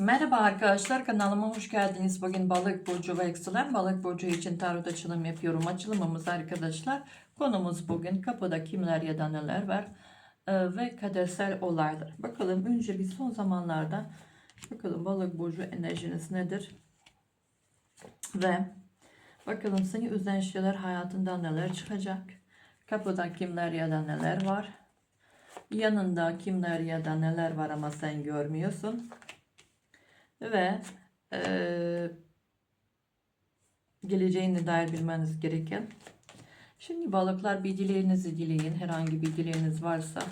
Merhaba arkadaşlar kanalıma hoş geldiniz. Bugün balık burcu ve yükselen balık burcu için tarot açılım yapıyorum. Açılımımız arkadaşlar konumuz bugün kapıda kimler ya da neler var Ee, ve kadersel olaylar. Bakalım önce bir son zamanlarda bakalım balık burcu enerjiniz nedir? Ve bakalım seni üzen şeyler hayatından neler çıkacak? Kapıda kimler ya da neler var? Yanında kimler ya da neler var ama sen görmüyorsun ve eee geleceğine dair bilmeniz gereken. Şimdi balıklar bir dileğinizi dileyin. Herhangi bir dileğiniz varsa,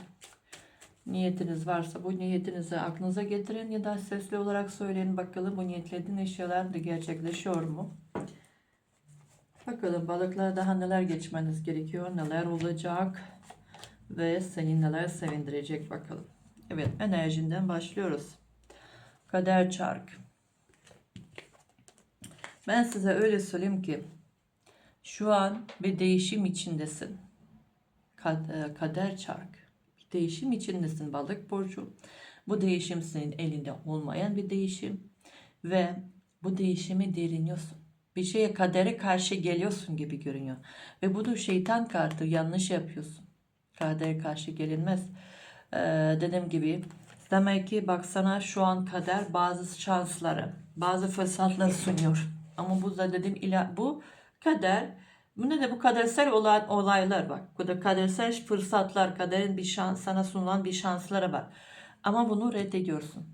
niyetiniz varsa bu niyetinizi aklınıza getirin ya da sesli olarak söyleyin bakalım bu niyetlediğiniz şeyler de gerçekleşiyor mu? Bakalım balıklar daha neler geçmeniz gerekiyor, neler olacak ve seni neler sevindirecek bakalım. Evet enerjinden başlıyoruz. Kader çark. Ben size öyle söyleyeyim ki şu an bir değişim içindesin. E, Kader çark. Bir değişim içindesin balık burcu. Bu değişim senin elinde olmayan bir değişim ve bu değişimi deriniyorsun. Bir şeye kadere karşı geliyorsun gibi görünüyor. Ve bu da şeytan kartı yanlış yapıyorsun. Kadere karşı gelinmez. Ee, dediğim gibi Demek ki baksana şu an kader bazı şansları, bazı fırsatları sunuyor. Ama bu da dedim ila bu kader. Bu ne de bu kadersel olan olaylar bak. Bu da kadersel fırsatlar, kaderin bir şans sana sunulan bir şansları var. Ama bunu reddediyorsun.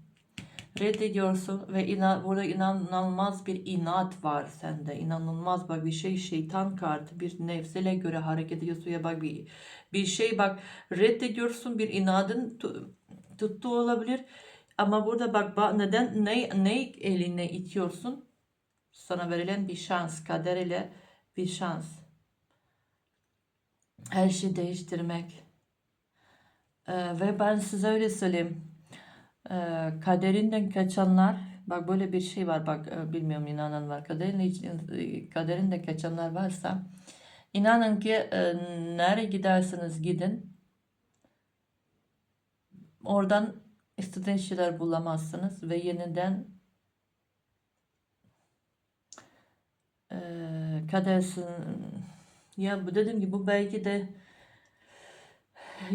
Reddediyorsun ve inan, burada inanılmaz bir inat var sende. İnanılmaz bak bir şey şeytan kartı bir nefsele göre hareket ediyorsun ya bak bir, bir şey bak reddediyorsun bir inadın tu- tuttuğu olabilir. Ama burada bak ba- neden ne, ne eline itiyorsun? Sana verilen bir şans, kader ile bir şans. Her şeyi değiştirmek. Ee, ve ben size öyle söyleyeyim. Ee, kaderinden kaçanlar, bak böyle bir şey var bak e, bilmiyorum inanan var. Kaderin, kaderinden kaçanlar varsa inanın ki e, nereye giderseniz gidin Oradan istediğiniz şeyler bulamazsınız ve yeniden e, kadersin ya bu dediğim gibi bu belki de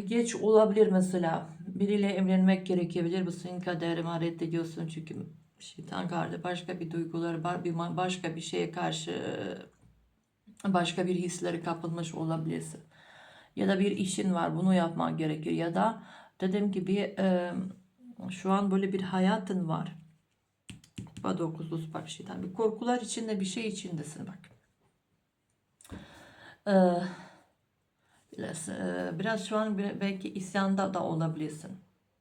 geç olabilir mesela. Biriyle evlenmek gerekebilir. Bu senin kaderini reddediyorsun çünkü şeytan kardı. Başka bir duyguları var bir başka bir şeye karşı başka bir hisleri kapılmış olabilirsin. Ya da bir işin var bunu yapman gerekir. Ya da dediğim gibi e, şu an böyle bir hayatın var. Kupa dokuzlu bak şeytan. Bir korkular içinde bir şey içindesin bak. E, biraz, e, biraz şu an belki isyanda da olabilirsin.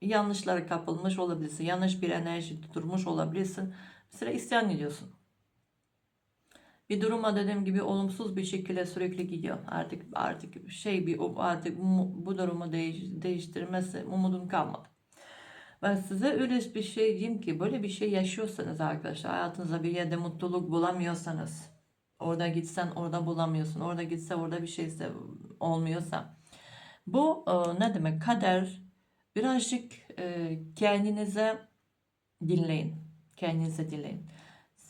Yanlışlara kapılmış olabilirsin. Yanlış bir enerji tutturmuş olabilirsin. Mesela isyan ediyorsun. Bir duruma dediğim gibi olumsuz bir şekilde sürekli gidiyor. Artık artık şey bir artık bu durumu değiş, değiştirmesi umudum kalmadı. Ben size öyle bir şey diyeyim ki böyle bir şey yaşıyorsanız arkadaşlar hayatınızda bir yerde mutluluk bulamıyorsanız orada gitsen orada bulamıyorsun orada gitse orada bir şeyse olmuyorsa bu e, ne demek kader birazcık e, kendinize dinleyin kendinize dinleyin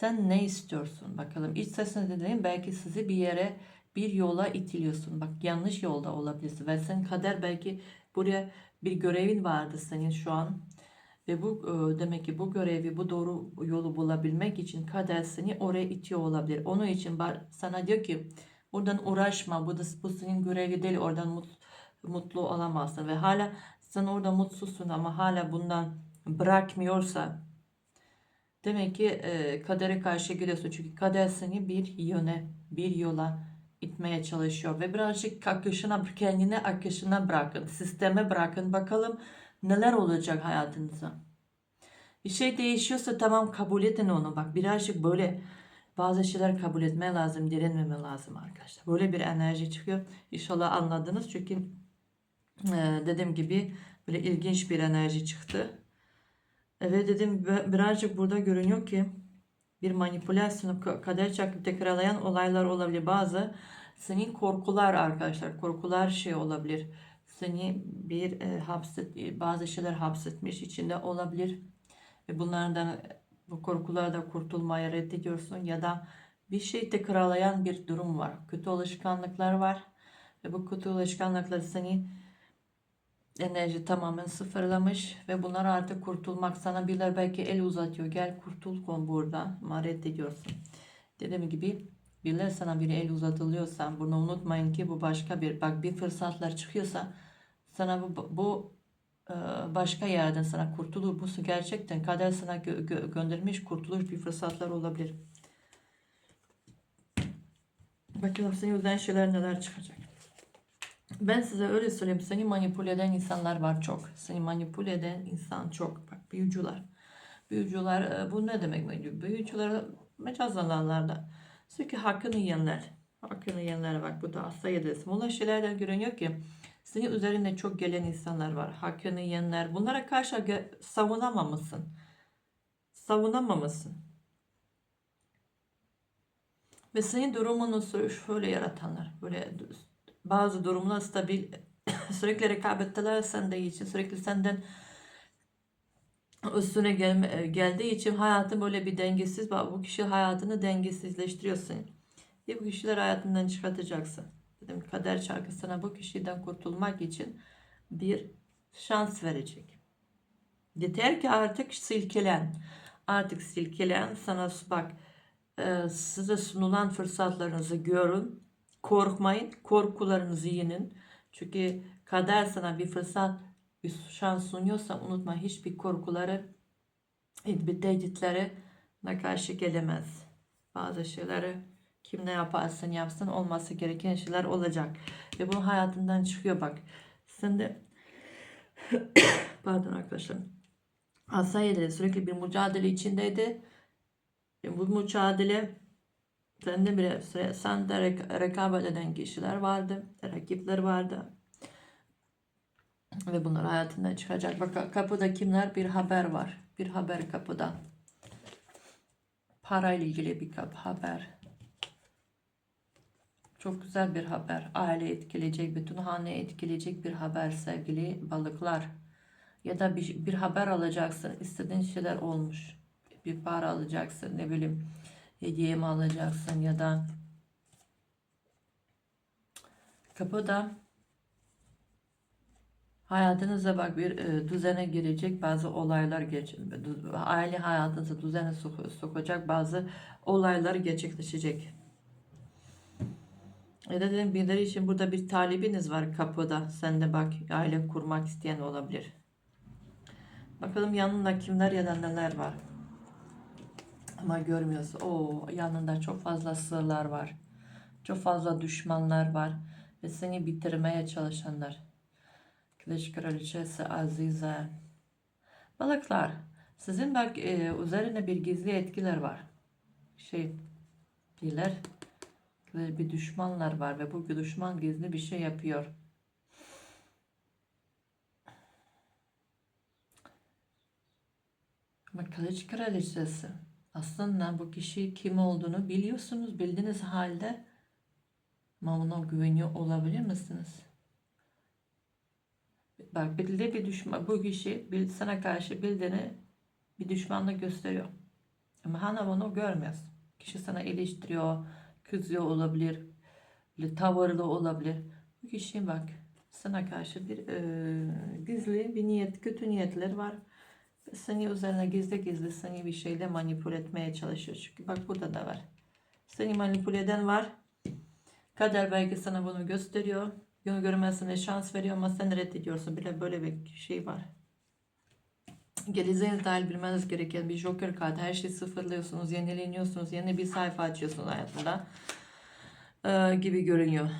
sen ne istiyorsun bakalım. İç sesini dinleyin. Belki sizi bir yere bir yola itiliyorsun. Bak yanlış yolda olabilirsin. Ve sen kader belki buraya bir görevin vardı senin şu an. Ve bu e, demek ki bu görevi, bu doğru yolu bulabilmek için kader seni oraya itiyor olabilir. Onun için sana diyor ki buradan uğraşma. Bu, da, bu senin görevi değil. Oradan mutlu, mutlu olamazsın. Ve hala sen orada mutsuzsun ama hala bundan bırakmıyorsa Demek ki e, kadere karşı geliyorsun. Çünkü kader seni bir yöne, bir yola itmeye çalışıyor. Ve birazcık akışına, kendine akışına bırakın. Sisteme bırakın. Bakalım neler olacak hayatınızda. Bir şey değişiyorsa tamam kabul edin onu. Bak birazcık böyle bazı şeyler kabul etmeye lazım, direnmeme lazım arkadaşlar. Böyle bir enerji çıkıyor. İnşallah anladınız. Çünkü e, dediğim gibi böyle ilginç bir enerji çıktı. Evet dedim birazcık burada görünüyor ki bir manipülasyon kader çakıp tekrarlayan olaylar olabilir. Bazı senin korkular arkadaşlar korkular şey olabilir. Seni bir e, hapset bazı şeyler hapsetmiş içinde olabilir. Ve bunlardan Bu korkulardan kurtulmaya reddediyorsun ya da bir şey tekrarlayan bir durum var. Kötü alışkanlıklar var ve bu kötü alışkanlıklar seni enerji tamamen sıfırlamış ve bunlar artık kurtulmak sana birileri belki el uzatıyor. Gel kurtul kon buradan ama reddediyorsun. Dediğim gibi birileri sana bir el uzatılıyorsa bunu unutmayın ki bu başka bir bak bir fırsatlar çıkıyorsa sana bu, bu e, başka yerden sana kurtulur. Bu gerçekten kader sana gö- gö- göndermiş kurtuluş bir fırsatlar olabilir. Bakalım senin yüzden şeyler neler çıkacak. Ben size öyle söyleyeyim. Seni manipüle eden insanlar var çok. Seni manipüle eden insan çok. Bak büyücüler. Büyücüler e, bu ne demek? Büyücüler mecaz alanlarda. Sürekli hakkını yiyenler. Hakkını yiyenler bak bu da asla yedesi. Bunlar şeylerden görünüyor ki senin üzerinde çok gelen insanlar var. Hakkını yiyenler. Bunlara karşı savunamamışsın. Savunamamışsın. Ve senin durumunu şöyle yaratanlar. Böyle bazı durumlar stabil sürekli rekabetteler sende için sürekli senden üstüne gelme, geldiği için hayatın böyle bir dengesiz bu kişi hayatını dengesizleştiriyorsun. Ve bu kişiler hayatından çıkartacaksın. Dedim kader çarkı sana bu kişiden kurtulmak için bir şans verecek. Yeter ki artık silkelen. Artık silkelen sana bak e, size sunulan fırsatlarınızı görün. Korkmayın. Korkularınızı yenin. Çünkü kader sana bir fırsat, bir şans sunuyorsa unutma hiçbir korkuları, hiçbir tehditlere karşı gelemez. Bazı şeyleri kim ne yaparsın yapsın olması gereken şeyler olacak. Ve bu hayatından çıkıyor bak. De pardon arkadaşlar. Asayede sürekli bir mücadele içindeydi. Bu mücadele sende bir sen de rek- rekabet eden kişiler vardı. Rakipler vardı. Ve bunlar hayatından çıkacak. Bak kapıda kimler? Bir haber var. Bir haber kapıda. Parayla ilgili bir kap haber. Çok güzel bir haber. Aile etkileyecek, bütün hane etkileyecek bir haber sevgili balıklar. Ya da bir, bir haber alacaksın. İstediğin şeyler olmuş. Bir para alacaksın. Ne bileyim hediye mi alacaksın ya da kapıda hayatınıza bak bir e, düzene girecek bazı olaylar geç aile hayatınızı düzene sok- sokacak bazı olaylar gerçekleşecek. Ya da dedim birileri için burada bir talibiniz var kapıda. Sen de bak aile kurmak isteyen olabilir. Bakalım yanında kimler ya da neler var. Ama görmüyorsun. O yanında çok fazla sırlar var. Çok fazla düşmanlar var. Ve seni bitirmeye çalışanlar. Kılıç Kraliçesi Azize. Balıklar. Sizin bak e, üzerine bir gizli etkiler var. Şey bilir. Bir düşmanlar var ve bu düşman gizli bir şey yapıyor. Ama Kılıç Kraliçesi aslında bu kişi kim olduğunu biliyorsunuz. Bildiğiniz halde ama ona güveniyor olabilir misiniz? Bak bildiği bir düşman, bu kişi sana karşı bildiğini bir düşmanlık gösteriyor. Ama Hana onu görmez. Kişi sana eleştiriyor, kızıyor olabilir, tavırlı olabilir. Bu kişi bak sana karşı bir e, gizli bir niyet, kötü niyetler var. Seni üzerine gizli gizli seni bir şeyle manipüle etmeye çalışıyor. Çünkü bak burada da var. Seni manipüle eden var. Kader belki sana bunu gösteriyor. Bunu görmesine şans veriyor ama sen reddediyorsun. Bile böyle bir şey var. Geleceğiniz dair bilmeniz gereken bir joker kartı. Her şeyi sıfırlıyorsunuz, yenileniyorsunuz. Yeni bir sayfa açıyorsunuz hayatında. Ee, gibi görünüyor.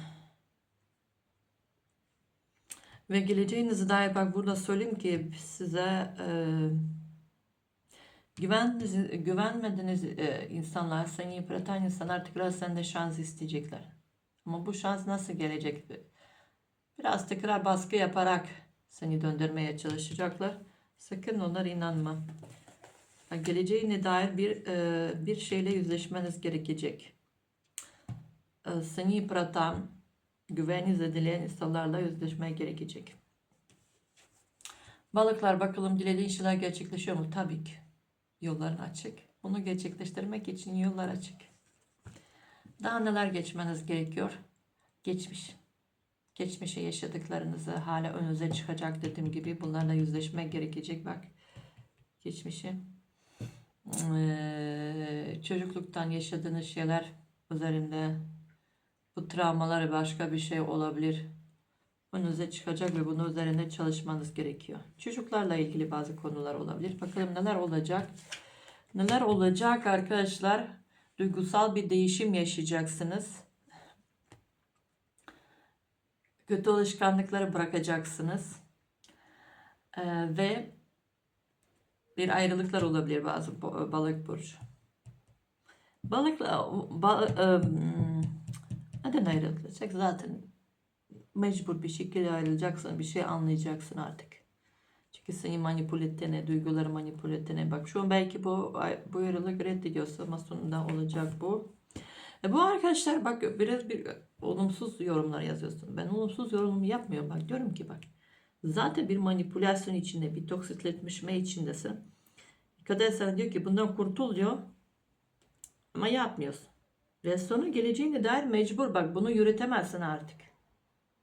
Ve geleceğinizi dair bak burada söyleyeyim ki size e, güvendiğiniz, güvenmediğiniz e, insanlar, seni yıpratan insanlar tekrar senden şans isteyecekler. Ama bu şans nasıl gelecek? Biraz tekrar baskı yaparak seni döndürmeye çalışacaklar. Sakın onlara inanma. Bak, Geleceğine dair bir e, bir şeyle yüzleşmeniz gerekecek. E, Seni yıpratan, güveni zedeleyen insanlarla yüzleşmeye gerekecek. Balıklar bakalım dilediğin şeyler gerçekleşiyor mu? Tabii ki. Yolların açık. Bunu gerçekleştirmek için yollar açık. Daha neler geçmeniz gerekiyor? Geçmiş. Geçmişe yaşadıklarınızı hala önünüze çıkacak dediğim gibi bunlarla yüzleşmek gerekecek bak. Geçmişi. Ee, çocukluktan yaşadığınız şeyler üzerinde bu travmalar başka bir şey olabilir. Önünüze çıkacak ve bunun üzerinde çalışmanız gerekiyor. Çocuklarla ilgili bazı konular olabilir. Bakalım neler olacak. Neler olacak arkadaşlar? Duygusal bir değişim yaşayacaksınız. Kötü alışkanlıkları bırakacaksınız. Ee, ve bir ayrılıklar olabilir bazı balık burcu. Balıkla ba, e, neden ayrılacak? Zaten mecbur bir şekilde ayrılacaksın. Bir şey anlayacaksın artık. Çünkü seni manipüle ettiğine, duyguları manipüle ettiğine bak. Şu an belki bu bu ayrılık reddediyorsa ama sonunda olacak bu. E bu arkadaşlar bak biraz bir olumsuz yorumlar yazıyorsun. Ben olumsuz yorum yapmıyorum. Bak diyorum ki bak. Zaten bir manipülasyon içinde, bir toksikletmişme içindesin. Kader sana diyor ki bundan kurtul diyor. Ama yapmıyorsun. Ve sonu geleceğine dair mecbur bak bunu yürütemezsin artık.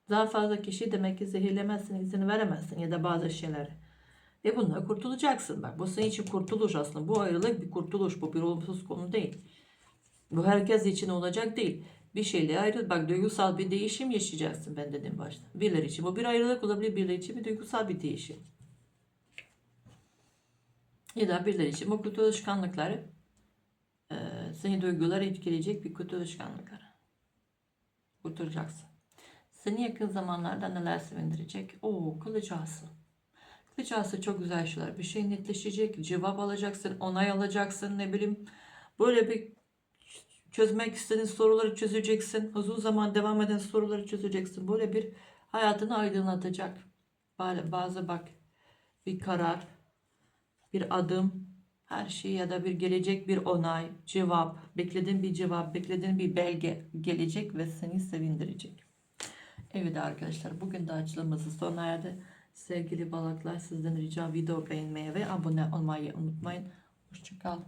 Daha fazla kişi demek ki zehirlemezsin, izin veremezsin ya da bazı şeyleri. Ve bundan kurtulacaksın bak. Bu senin için kurtuluş aslında. Bu ayrılık bir kurtuluş. Bu bir olumsuz konu değil. Bu herkes için olacak değil. Bir şeyle ayrıl. Bak duygusal bir değişim yaşayacaksın ben dedim başta. Birileri için bu bir ayrılık olabilir. Birileri için bir duygusal bir değişim. Ya da birileri için bu kötü alışkanlıkları seni duyguları etkileyecek bir kötü alışkanlıkları. Kurtulacaksın. Seni yakın zamanlarda neler sevindirecek? Oo kılıcağısın. Kılıcağısı çok güzel şeyler. Bir şey netleşecek. Cevap alacaksın. Onay alacaksın. Ne bileyim. Böyle bir çözmek istediğin soruları çözeceksin. Uzun zaman devam eden soruları çözeceksin. Böyle bir hayatını aydınlatacak. Bazı bak bir karar, bir adım, her şey ya da bir gelecek bir onay, cevap, beklediğin bir cevap, beklediğin bir belge gelecek ve seni sevindirecek. Evet arkadaşlar bugün de açılımımızı sona erdi. Sevgili balıklar sizden rica video beğenmeyi ve abone olmayı unutmayın. Hoşçakalın.